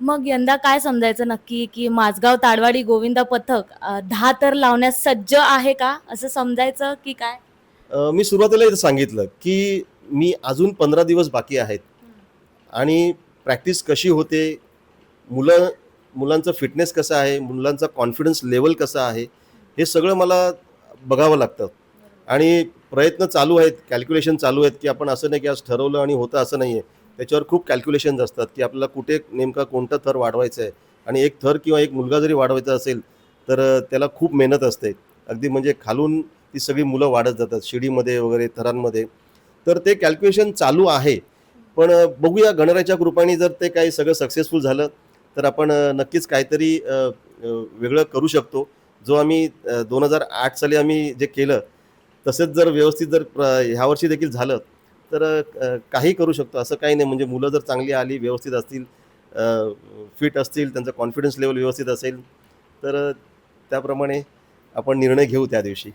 मग यंदा काय समजायचं नक्की की माझगाव ताडवाडी गोविंदा पथक अ, दहा तर लावण्यास सज्ज आहे का? असं समजायचं की काय? अ, मी सुरुवातीला इथं सांगितलं की मी अजून पंधरा दिवस बाकी आहेत. आणि प्रॅक्टिस कशी होते? मुलं मुलांचं फिटनेस कसं आहे? मुलांचा कॉन्फिडन्स लेवल कसा आहे? हे सगळं मला बघावं लागतं. आणि प्रयत्न चालू आहेत कॅल्क्युलेशन चालू आहेत की आपण असं नाही की आज ठरवलं आणि होतं असं नाही आहे त्याच्यावर खूप कॅल्क्युलेशन्स असतात की आपल्याला कुठे नेमका कोणता थर वाढवायचा आहे आणि एक थर किंवा एक मुलगा जरी वाढवायचा असेल तर त्याला खूप मेहनत असते. अगदी म्हणजे खालून ती सगळी मुलं वाढत जातात शिडीमध्ये वगैरे थरांमध्ये. तर ते कॅल्क्युलेशन चालू आहे. पण बघूया गणराच्या कृपाने जर ते काही सगळं सक्सेसफुल झालं तर आपण नक्कीच काहीतरी वेगळं करू शकतो. जो आम्ही दोन हजार आठ साली आम्ही जे केलं तसेच जर व्यवस्थित जर प्र- ह्या वर्षी देखील झालं तर काही करू शकतो. असं काही नाही. म्हणजे मुलं जर चांगली आली व्यवस्थित असतील फिट असतील त्यांचा कॉन्फिडन्स लेवल व्यवस्थित असेल तर त्याप्रमाणे आपण निर्णय घेऊ त्या दिवशी.